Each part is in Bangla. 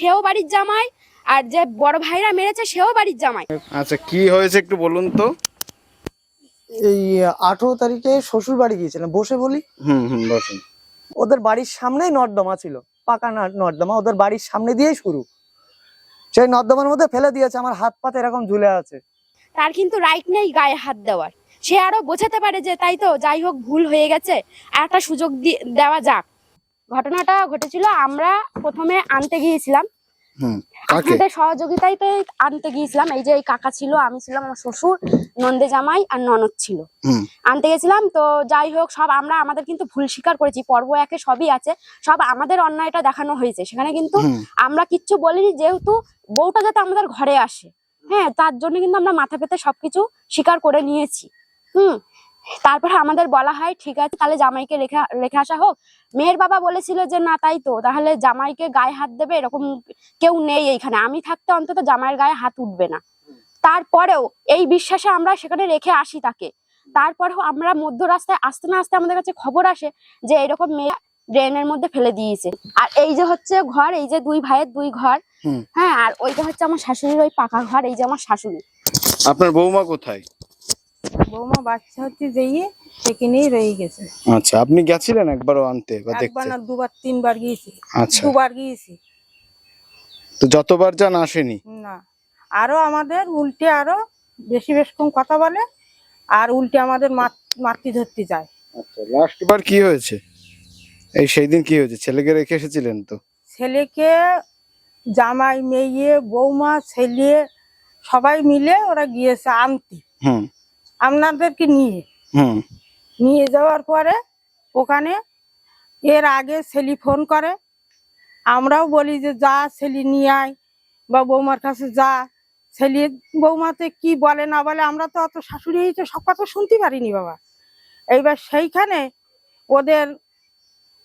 সেও বাড়ির জামাই আর যে বড় ভাইরা মেরেছে সেও বাড়ির জামাই। আচ্ছা কি হয়েছে একটু বলুন তো? এই আঠেরো তারিখে শ্বশুর বাড়ি গিয়েছিলাম বসে বলি। হুম হুম বসুন। ওদের বাড়ির সামনেই নর্দমা ছিল পাকা না- নর্দমা ওদের বাড়ির সামনে দিয়েই শুরু। সেই নর্দমার মধ্যে ফেলে দিয়েছে আমার হাত পাতে এরকম ঝুলে আছে। তার কিন্তু রাইট নেই গায়ে হাত দেওয়ার। সে আরও বোঝাতে পারে যে তাই তো যাই হোক ভুল হয়ে গেছে আর একটা সুযোগ দেওয়া যাক। ঘটনাটা ঘটেছিল আমরা প্রথমে আনতে গিয়েছিলাম। আপনাদের সহযোগিতায় আনতে গিয়েছিলাম। এই যে এই কাকা ছিল আমি ছিলাম আমার শ্বশুর নন্দে জামাই আর ননদ ছিল। আনতে গেছিলাম তো যাই হোক সব আমরা আমাদের কিন্তু ভুল স্বীকার করেছি। পর্ব একে সবই আছে। সব আমাদের অন্যায়টা দেখানো হয়েছে। সেখানে কিন্তু আমরা কিচ্ছু বলিনি যেহেতু বউটা যাতে আমাদের ঘরে আসে। হ্যাঁ তার জন্য কিন্তু আমরা মাথা পেতে সবকিছু স্বীকার করে নিয়েছি। হুম তারপরে আমাদের বলা হয় ঠিক আছে তাহলে জামাইকে রেখে রেখে আসা হোক। মেয়ের বাবা বলেছিল যে না তাই তো তাহলে জামাইকে গায়ে হাত দেবে এরকম কেউ নেই এইখানে। আমি থাকতে অন্তত জামাইয়ের গায়ে হাত উঠবে না। তারপরেও এই বিশ্বাসে আমরা সেখানে রেখে আসি তাকে। তারপরেও আমরা মধ্য রাস্তায় আসতে না আসতে আমাদের কাছে খবর আসে যে এরকম মেয়ে ড্রেনের মধ্যে ফেলে দিয়েছে। আর এই যে হচ্ছে ঘর এই যে দুই ভাইয়ের দুই ঘর হ্যাঁ আর ওইটা হচ্ছে আমার শাশুড়ির ওই পাকা ঘর এই যে আমার শাশুড়ি। আপনার বৌমা কোথায়? বৌমা বাচ্চা হচ্ছে যেয়ে সেখানেই রয়ে গেছে। আচ্ছা আপনি গেছিলেন একবারও আনতে বা একবার দেখতে? না দুবার তিনবার গিয়েছি। আচ্ছা। দুবার গিয়েছি। তো যতবার যান আসেনি? না। আরও আমাদের উল্টে আরও বেশি বেশ কম কথা বলে আর উল্টে আমাদের মাতৃ ধরতে যায়। আচ্ছা লাস্ট বার কি হয়েছে? এই সেই দিন কি হয়েছে? ছেলেকে রেখে এসেছিলেন তো? ছেলেকে জামাই মেয়ে বৌমা ছেলে সবাই মিলে ওরা গিয়েছে আনতে। হুম। আপনাদেরকে নিয়ে নিয়ে যাওয়ার পরে ওখানে এর আগে ছেলি ফোন করে। আমরাও বলি যে যা ছেলি নিয়ে আয় বা বৌমার কাছে যা। ছেলে বৌমাতে কি বলে না বলে আমরা তো অত শাশুড়ি তো সব কথা শুনতে পারিনি বাবা। এইবার সেইখানে ওদের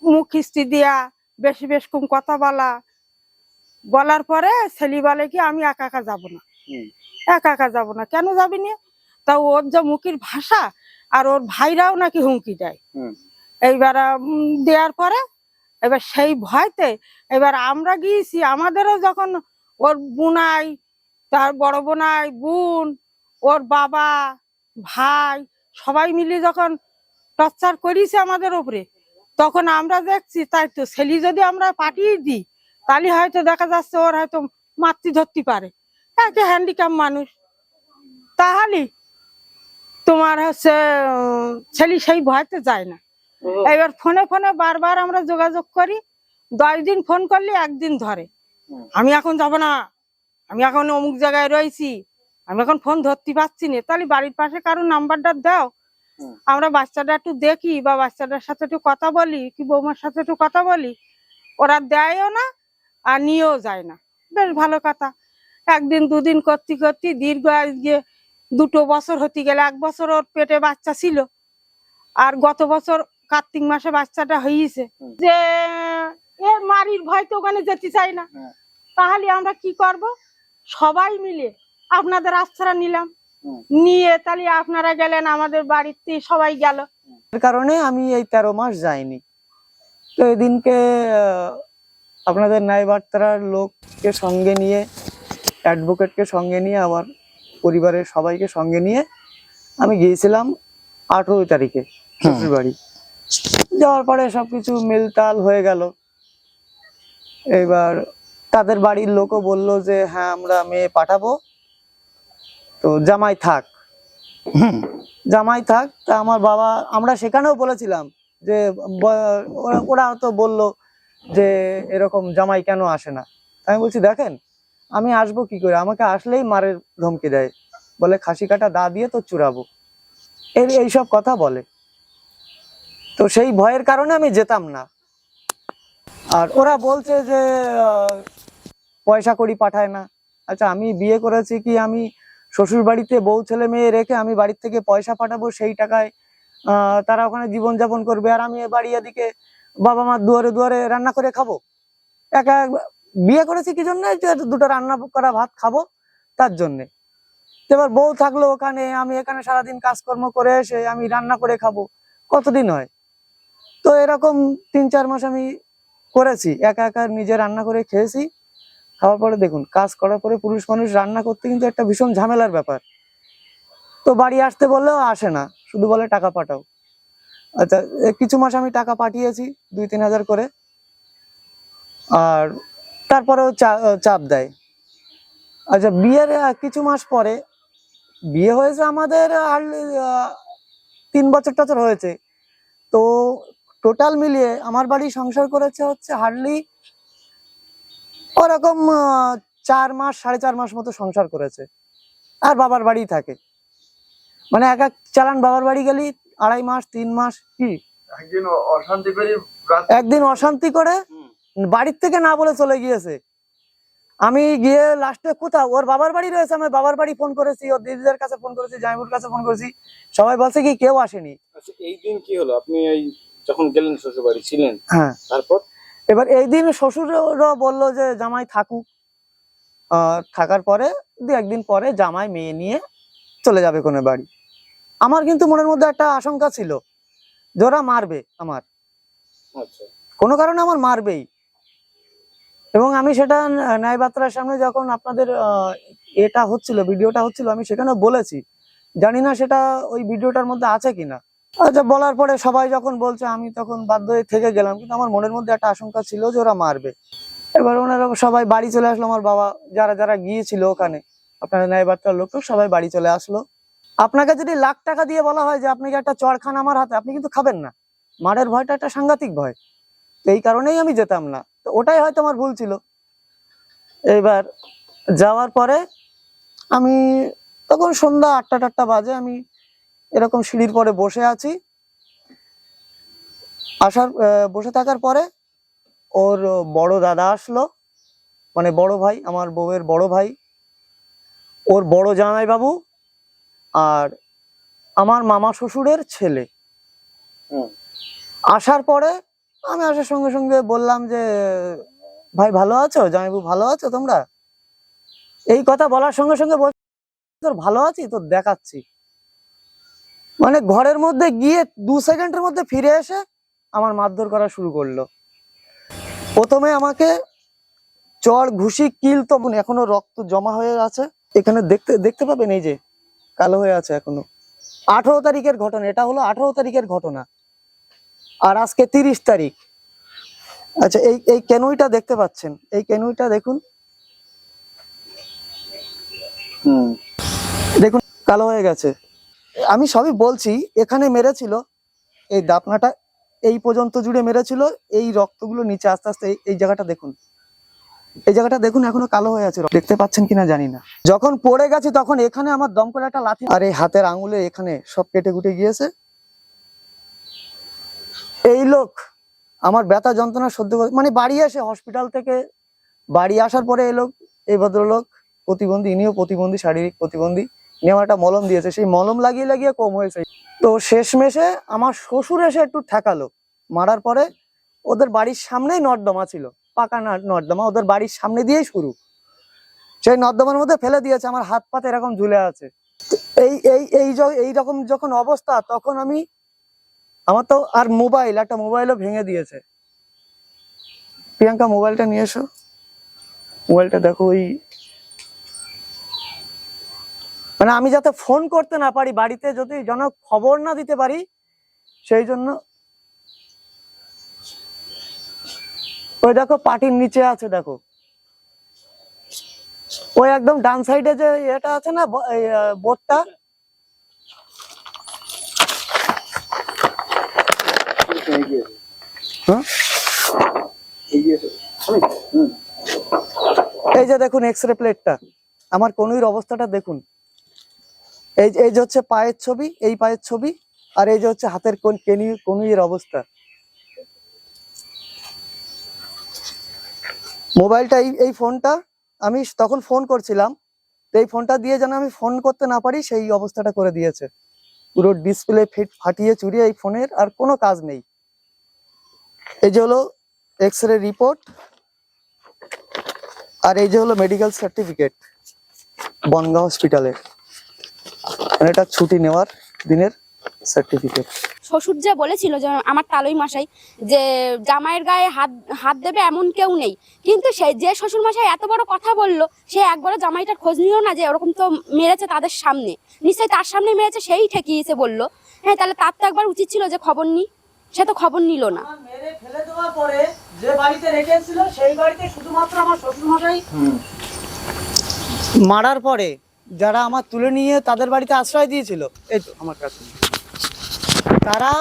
মুখ খিস্তি দেয়া বেশি বেশ কম কথা বলা। বলার পরে ছেলি বলে কি আমি একা একা যাব না। একা একা যাব না। কেন যাবি না? তা ওর যা মুখের ভাষা আর ওর ভাইরাও নাকি হুমকি দেয়। এইবার দেওয়ার পরে এবার সেই ভয়তে এবার আমরা গিয়েছি আমাদেরও যখন ওর বোনাই তার বড় বোনাই বোন ওর বাবা ভাই সবাই মিলে যখন টর্চার করিছে আমাদের ওপরে তখন আমরা দেখছি তাই তো ছেলে যদি আমরা পাঠিয়ে দিই তাহলে হয়তো দেখা যাচ্ছে ওর হয়তো মাতৃ ধরতে পারে। একে হ্যান্ডিক্যাম মানুষ। তাহলে তোমার হচ্ছে ছেলে সেই ভয়তে যায় না। এবার ফোনে ফোনে বারবার আমরা যোগাযোগ করি দশ দিন ফোন করলে একদিন ধরে। আমি এখন যাব না আমি এখন অমুক জায়গায় রয়েছি আমি এখন ফোন ধরতে পারছি না। তাহলে বাড়ির পাশে কারও নাম্বারটা দাও। আমরা বাচ্চাটা একটু দেখি বা বাচ্চাটার সাথে একটু কথা বলি কি বৌমার সাথে একটু কথা বলি। ওরা দেয়ও না আর নিয়েও যায় না। বেশ ভালো কথা। একদিন দুদিন করতে করতে দীর্ঘ আজকে দুটো বছর হতে গেলে এক বছর ওর পেটে বাচ্চা ছিল আর গত বছর কার্তিক মাসে বাচ্চাটা হয়েছে। যে এ মারির ভয় তো ওখানে যেতে চাই না। হ্যাঁ। তাহলে আমরা কি করব? সবাই মিলে আপনাদের আশ্রয় নিলাম। নিয়ে তাহলে আপনারা গেলেন আমাদের বাড়িতে সবাই গেল। এর কারণে আমি এই তেরো মাস যাইনি। তো এদিনকে আপনাদের ন্যায়বার্তার লোককে সঙ্গে নিয়ে অ্যাডভোকেটকে সঙ্গে নিয়ে আমার পরিবারের সবাইকে সঙ্গে নিয়ে আমি গিয়েছিলাম আঠেরো তারিখে শ্বশুর বাড়ি যাওয়ার পরে সবকিছু মিলতাল হয়ে গেল। এবার তাদের বাড়ির লোকও বলল যে হ্যাঁ আমরা মেয়ে পাঠাবো। তো জামাই থাক। জামাই থাক তা আমার বাবা আমরা সেখানেও বলেছিলাম যে ওরা- ওরা তো বলল যে এরকম জামাই কেন আসে না? আমি বলছি দেখেন আমি আসব কি করে? আমাকে আসলেই মারের ধমকি দেয়। বলে, খাসি কাটা দা দিয়ে তো চুরাবো। এই এইসব কথা বলে। তো সেই ভয়ের কারণে আমি যেতাম না। আর ওরা বলছে যে পয়সা করি পাঠায় না। আচ্ছা আমি বিয়ে করেছি কি? আমি শ্বশুর বাড়িতে বউ ছেলে মেয়ে রেখে আমি বাড়ির থেকে পয়সা পাঠাবো সেই টাকায় তারা ওখানে জীবনযাপন করবে। আর আমি এ বাড়ি এদিকে বাবা মার দুয়ারে দুয়ারে রান্না করে খাব। এক- বিয়ে করেছি কি জন্য? দুটো রান্না করা ভাত খাব তার জন্যে। এবার বউ থাকল ওখানে, আমি এখানে সারাদিন কাজকর্ম করে এসে আমি রান্না করে খাব। কতদিন হয়? তো এরকম তিন চার মাস আমি করেছি। একা একা নিজে রান্না করে খেয়েছি। খাওয়ার পরে দেখুন, কাজ করার পরে পুরুষ মানুষ রান্না করতে কিন্তু একটা ভীষণ ঝামেলার ব্যাপার। তো বাড়ি আসতে বললেও আসে না, শুধু বলে টাকা পাঠাও। আচ্ছা কিছু মাস আমি টাকা পাঠিয়েছি, দুই তিন হাজার করে। আর তারপরেও চাপ দেয়। আচ্ছা বিয়ের কিছু মাস পরে বিয়ে হয়েছে আমাদের আহ, তিন বছর টছর হয়েছে। তো টোটাল মিলিয়ে আমার বাড়ি সংসার করেছে হচ্ছে হার্ডলি ওরকম চার মাস সাড়ে চার মাস মতো সংসার করেছে। আর বাবার বাড়ি থাকে। মানে এক এক চালান বাবার বাড়ি গেলি আড়াই মাস তিন মাস কি? একদিন অশান্তি করে একদিন অশান্তি করে বাড়ির থেকে না বলে চলে গিয়েছে। আমি গিয়ে লাস্টে কোথাও ওর বাবার বাড়ি রয়েছে আমি বাবার বাড়ি ফোন করেছি ওর দিদিদের কাছে ফোন করেছি জামাইবুর কাছে ফোন করেছি। সবাই বলছে কি কেউ আসেনি। আচ্ছা এই দিন কি হলো? আপনি এই যখন গেলেন শ্বশুর বাড়ি ছিলেন হ্যাঁ। তারপর? এবার এই দিন শ্বশুরও বলল যে জামাই থাকুক। থাকার পরে দু একদিন পরে জামাই মেয়ে নিয়ে চলে যাবে কোনো বাড়ি। আমার কিন্তু মনের মধ্যে একটা আশঙ্কা ছিল যে ওরা মারবে আমার। আচ্ছা। কোনো কারণে আমার মারবেই। এবং আমি সেটা ন- ন্যায় বার্তার সামনে যখন আপনাদের এটা হচ্ছিল, ভিডিওটা হচ্ছিল, আমি সেখানে বলেছি। জানি না সেটা ওই ভিডিওটার মধ্যে আছে কিনা। আচ্ছা বলার পরে সবাই যখন বলছে, আমি তখন বাধ্য হয়ে থেকে গেলাম, কিন্তু আমার মনের মধ্যে একটা আশঙ্কা ছিল যে ওরা মারবে। এবার ওনারা সবাই বাড়ি চলে আসলো, আমার বাবা যারা যারা গিয়েছিল ওখানে, আপনার ন্যায় বার্তার লোক সবাই বাড়ি চলে আসলো। আপনাকে যদি লাখ টাকা দিয়ে বলা হয় যে আপনি কি একটা চড় খান আমার হাতে, আপনি কিন্তু খাবেন না। মারের ভয়টা একটা সাংঘাতিক ভয়। এই কারণেই আমি যেতাম না। তো ওটাই হয়তো আমার ভুল ছিল। এবার যাওয়ার পরে আমি তখন সন্ধ্যা আটটা টাটটা বাজে আমি এরকম সিঁড়ির পরে বসে আছি। আসার বসে থাকার পরে ওর বড় দাদা আসলো মানে বড় ভাই আমার বউয়ের বড় ভাই ওর বড় জামাই বাবু আর আমার মামা শ্বশুরের ছেলে। আসার পরে আমি আসার সঙ্গে সঙ্গে বললাম যে, ভাই, ভালো আছো? জামাইবু ভালো আছো তোমরা? এই কথা বলার সঙ্গে সঙ্গে তোর ভালো আছি? তোর দেখাচ্ছি। মানে ঘরের মধ্যে গিয়ে দু সেকেন্ডের মধ্যে ফিরে এসে আমার মারধর করা শুরু করল। প্রথমে আমাকে চড় ঘুষি, কিল তো এখনও রক্ত জমা হয়ে আছে। এখানে দেখতে দেখতে পাবেন এই যে, কালো হয়ে আছে এখনও। আঠারো তারিখের ঘটনা, এটা হলো আঠারো তারিখের ঘটনা। আর আজকে তিরিশ তারিখ। আচ্ছা এই এই কেনুইটা দেখতে পাচ্ছেন? এই কেনুইটা দেখুন। হুম। দেখুন, কালো হয়ে গেছে। আমি সবই বলছি, এখানে মেরেছিল, এই দাপনাটা এই পর্যন্ত জুড়ে মেরেছিল, এই রক্তগুলো নিচে আস্তে আস্তে এই- জায়গাটা দেখুন। এই জায়গাটা দেখুন, এখনও কালো হয়ে আছে। দেখতে পাচ্ছেন কিনা জানি না। যখন পড়ে গেছে, তখন এখানে আমার দম করে একটা লাথি। আর এই হাতের আঙুলে এখানে সব কেটে কুটে গিয়েছে। এই লোক আমার ব্যথা যন্ত্রণা সহ্য করে মানে বাড়ি এসে হসপিটাল থেকে বাড়ি আসার পরে এই লোক, এই ভদ্রলোক, প্রতিবন্ধী, ইনিও প্রতিবন্ধী, শারীরিক প্রতিবন্ধী নিয়ে আমার একটা মলম দিয়েছে। সেই মলম লাগিয়ে লাগিয়ে কম হয়েছে। তো শেষমেশে আমার শ্বশুর এসে একটু ঠেকালো। মারার পরে ওদের বাড়ির সামনেই নর্দমা ছিল। পাকা নর- নর্দমা, ওদের বাড়ির সামনে দিয়েই শুরু। সেই নর্দমার মধ্যে ফেলে দিয়েছে। আমার হাত পাতে এরকম ঝুলে আছে। এই এই এই এই রকম যখন অবস্থা, তখন আমি আমার তো আর মোবাইল, একটা মোবাইলও ভেঙে দিয়েছে। প্রিয়াঙ্কা, মোবাইলটা নিয়ে এসো। মোবাইলটা দেখো ওই মানে আমি যাতে ফোন করতে না পারি, বাড়িতে যদি যেন খবর না দিতে পারি, সেই জন্য ওই দেখো পাটির নিচে আছে, দেখো। ওই একদম ডান সাইডে যে এটা আছে না বোর্ডটা? এই যে দেখুন এক্স রে প্লেটটা আমার কনুইর অবস্থাটা দেখুন। এই এই যে হচ্ছে পায়ের ছবি, এই পায়ের ছবি, আর এই যে হচ্ছে হাতের কেনি, কনুইয়ের অবস্থা। মোবাইলটা এই এই ফোনটা, আমি তখন ফোন করছিলাম, তো এই ফোনটা দিয়ে যেন আমি ফোন করতে না পারি, সেই অবস্থাটা করে দিয়েছে। পুরো ডিসপ্লে ফিট ফাটিয়ে চুরিয়ে এই ফোনের আর কোনো কাজ নেই। এই যে হলো এক্স রে রিপোর্ট আর এই যে হলো মেডিকেল সার্টিফিকেট বনগাঁ হসপিটালের মানে এটা ছুটি নেওয়ার দিনের সার্টিফিকেট শ্বশুর যে বলেছিল যে আমার তালই মশাই যে জামাইয়ের গায়ে হাত হাত দেবে এমন কেউ নেই। কিন্তু সেই যে শ্বশুর মশাই এত বড় কথা বলল, সে একবারও জামাইটার খোঁজ নিল না যে ওরকম তো মেরেছে তাদের সামনে। নিশ্চয়ই তার সামনে মেরেছে, সেই ঠেকিয়েছে বলল। হ্যাঁ তাহলে তার তো একবার উচিত ছিল যে খবর নি সে তো খবর নিল না। মেরে ফেলে দেওয়ার পরে যে বাড়িতে রেখেছিল সেই বাড়িতে শুধুমাত্র আমার শ্বশুর মশাই মারার পরে যারা আমার তুলে নিয়ে তাদের বাড়িতে আশ্রয় দিয়েছিল এই তো আমার কাছে। তারা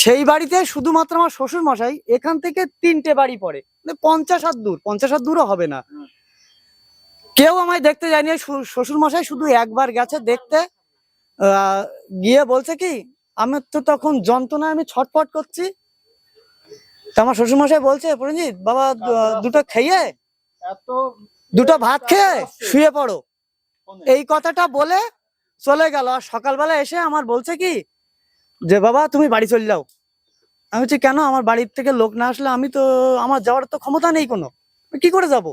সেই বাড়িতে শুধুমাত্র আমার শ্বশুর মশাই এখান থেকে তিনটে বাড়ি পড়ে। মানে পঞ্চাশ হাত দূর পঞ্চাশ হাত দূরও হবে না। কেউ আমায় দেখতে যায়নি শ্বশুর মশাই শুধু একবার গেছে দেখতে। গিয়ে বলছে কি আমার তো তখন যন্ত্রণায় আমি ছটফট করছি। তা আমার শ্বশুরমশাই বলছে পরঞ্জিৎ বাবা দুটো খেয়ে এত দুটো ভাত খেয়ে শুয়ে পড়ো। এই কথাটা বলে চলে গেল। আর সকালবেলা এসে আমার বলছে কি যে বাবা তুমি বাড়ি চলে যাও। আমি বলছি কেন? আমার বাড়ির থেকে লোক না আসলে আমি তো আমার যাওয়ার তো ক্ষমতা নেই কোনো। কি করে যাব?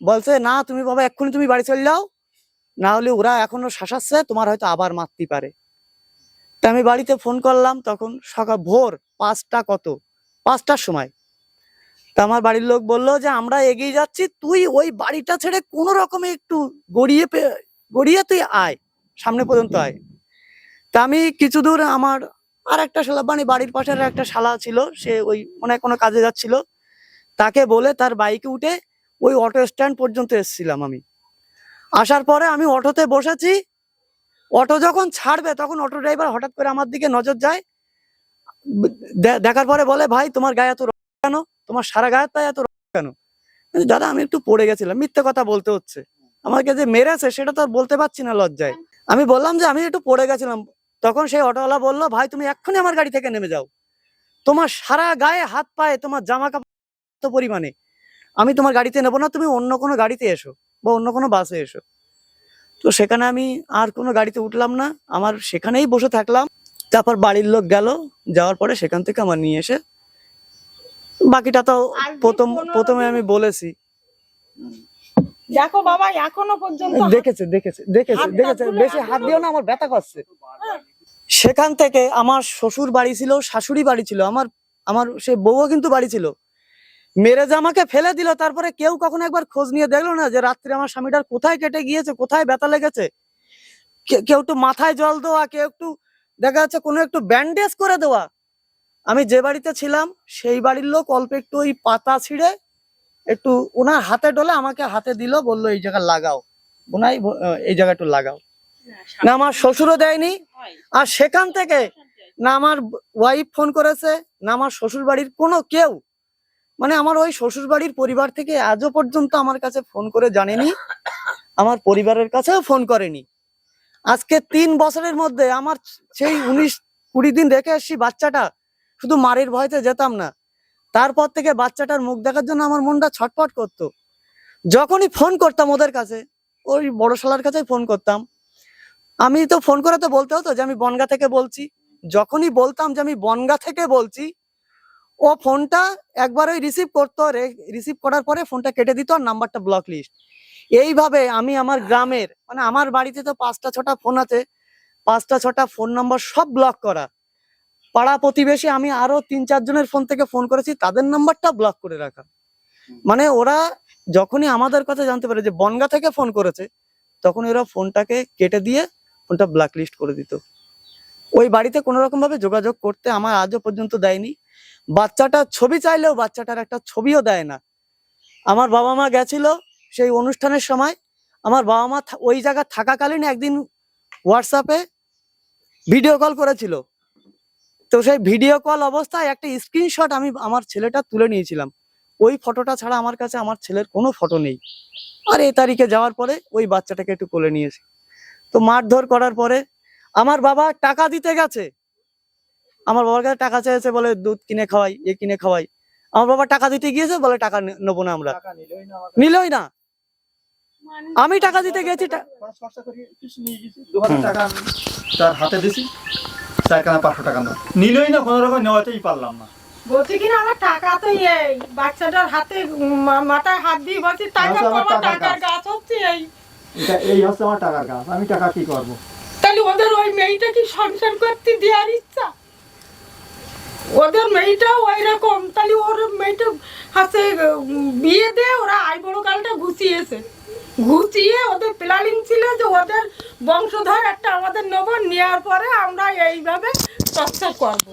বলছে না তুমি বাবা এক্ষুনি তুমি বাড়ি চলে যাও। না হলে ওরা এখনও শাসাচ্ছে তোমার হয়তো আবার মারতে পারে। তা আমি বাড়িতে ফোন করলাম, তখন সকাল ভোর পাঁচটা কত? পাঁচটার সময়। তা আমার বাড়ির লোক বলল যে, আমরা এগিয়ে যাচ্ছি, তুই ওই বাড়িটা ছেড়ে কোনো রকমে একটু গড়িয়ে গড়িয়ে তুই আয়, সামনে পর্যন্ত আয়। তা আমি কিছু দূর আমার আর একটা শালা মানে বাড়ির পাশের একটা শালা ছিল, সে ওই মনে কোনো কাজে যাচ্ছিল। তাকে বলে তার বাইকে উঠে ওই অটো স্ট্যান্ড পর্যন্ত এসেছিলাম আমি। আসার পরে আমি অটোতে বসেছি অটো যখন ছাড়বে, তখন অটো ড্রাইভার হঠাৎ করে আমার দিকে নজর যায়। দেখার পরে বলে, ভাই, তোমার গায়ে এত কেন? তোমার সারা গায়ে তাই এত কেন? দাদা, আমি একটু পড়ে গেছিলাম, মিথ্যে কথা বলতে হচ্ছে। আমাকে যে মেরেছে, সেটা তো আর বলতে পারছি না লজ্জায়। আমি বললাম যে, আমি একটু পড়ে গেছিলাম। তখন সেই অটোওয়ালা বলল, ভাই, তুমি এক্ষুনি আমার গাড়ি থেকে নেমে যাও। তোমার সারা গায়ে হাত পায়ে তোমার জামা কাপড় পরিমাণে। আমি তোমার গাড়িতে নেব না, তুমি অন্য কোনো গাড়িতে এসো বা অন্য কোনো বাসে এসো। তো সেখানে আমি আর কোনো গাড়িতে উঠলাম না। আমার সেখানেই বসে থাকলাম। তারপর বাড়ির লোক গেল। যাওয়ার পরে সেখান থেকে আমার নিয়ে এসে বাকিটা তো প্রথম প্রথমে আমি বলেছি। দেখো বাবা এখনও পর্যন্ত দেখেছে দেখেছে দেখেছে দেখেছে। বেশি হাত এখনো- দিও না আমার ব্যথা করছে। সেখান থেকে আমার শ্বশুর বাড়ি ছিল শাশুড়ি বাড়ি ছিল আমার আমার সে বউও কিন্তু বাড়ি ছিল। মেরে আমাকে ফেলে দিল, তারপরে কেউ কখনো একবার খোঁজ নিয়ে দেখল না যে রাত্রে আমার স্বামীটার কোথায় কেটে গিয়েছে, কোথায় ব্যথা লেগেছে? কেউ একটু মাথায় জল দেওয়া, কেউ একটু দেখা যাচ্ছে কোনো একটু ব্যান্ডেজ করে দেওয়া। আমি যে বাড়িতে ছিলাম, সেই বাড়ির লোক অল্প একটু ওই পাতা ছিঁড়ে একটু ওনার হাতে ডলে আমাকে হাতে দিল, বলল, এই জায়গা লাগাও। ওনাই এই জায়গা একটু লাগাও। না, আমার শ্বশুরও দেয়নি। আর সেখান থেকে না আমার ওয়াইফ ফোন করেছে, না আমার শ্বশুর বাড়ির কোনো কেউ মানে আমার ওই শ্বশুর বাড়ির পরিবার থেকে আজও পর্যন্ত আমার কাছে ফোন করে জানেনি। আমার পরিবারের কাছেও ফোন করেনি। আজকে তিন বছরের মধ্যে আমার সেই উনিশ কুড়ি দিন রেখে আসছি বাচ্চাটা। শুধু মারের ভয়তে যেতাম না। তারপর থেকে বাচ্চাটার মুখ দেখার জন্য আমার মনটা ছটফট করতো। যখনই ফোন করতাম ওদের কাছে, ওই বড় শালার কাছেই ফোন করতাম। আমি তো ফোন করে তো বলতে হতো যে আমি বনগা থেকে বলছি। যখনই বলতাম যে আমি বনগা থেকে বলছি ও ফোনটা একবার ওই রিসিভ করতো রিসিভ করার পরে ফোনটা কেটে দিত আর নাম্বারটা ব্লক লিস্ট এইভাবে আমি আমার গ্রামের মানে আমার বাড়িতে তো পাঁচটা ছটা ফোন আছে, পাঁচটা ছটা ফোন নাম্বার সব ব্লক করা। পাড়া প্রতিবেশী আমি আরও তিন চারজনের ফোন থেকে ফোন করেছি, তাদের নাম্বারটা ব্লক করে রাখা। মানে ওরা যখনই আমাদের কথা জানতে পারে যে বনগা থেকে ফোন করেছে, তখন ওরা ফোনটাকে কেটে দিয়ে ফোনটা ব্ল্যাক লিস্ট করে দিত। ওই বাড়িতে কোনো রকম ভাবে যোগাযোগ করতে আমার আজও পর্যন্ত দেয়নি। বাচ্চাটার ছবি চাইলেও বাচ্চাটার একটা ছবিও দেয় না। আমার বাবা মা গেছিল সেই অনুষ্ঠানের সময়। আমার বাবা মা ওই জায়গা থাকাকালীন একদিন হোয়াটসঅ্যাপে ভিডিও কল করেছিল। তো সেই ভিডিও কল অবস্থায় একটা স্ক্রিনশট আমি আমার ছেলেটা তুলে নিয়েছিলাম। ওই ফটোটা ছাড়া আমার কাছে আমার ছেলের কোনো ফটো নেই। আর এ তারিখে যাওয়ার পরে ওই বাচ্চাটাকে একটু কোলে নিয়েছি তো মারধর করার পরে আমার বাবা টাকা দিতে গেছে। আমার বাবার কাছে টাকা চেয়েছে বলে দুধ কিনে খাওয়াই এ কিনে খাওয়াই। আমার বাবা টাকা দিতে গিয়েছে বলে টাকা নেব না আমরা। নিলই না আমি টাকা দিতে গেছি টা- দু হাজার টাকা আমি তার হাতে দিছি চার পাঁচশো টাকা না নিলই না কোনো রকম নেওয়াতেই পারলাম না। বলছি কিনা আমার টাকা তো এই বাচ্চাটার হাতে মা- মাথায় হাত দিয়ে বলছি টাকা হচ্ছে আমার তোমার টাকার টাকার গাছ। গাছ হচ্ছে এই। এই হচ্ছে আমার টাকার কাজ আমি টাকা কি করব? তাহলে ওদের ওই মেয়েটা কি সংসার করতে দেওয়ার ইচ্ছা? ওদের মেয়েটাও ওই রকম তাহলে ওর মেয়েটা হাতে বিয়ে দিয়ে ওরা আই বড় কালটা ঘুষিয়েছে ঘুষিয়ে ওদের প্ল্যানিং ছিল যে ওদের বংশধর একটা আমাদের নেব, নেওয়ার পরে আমরা এইভাবে চর্চা করব।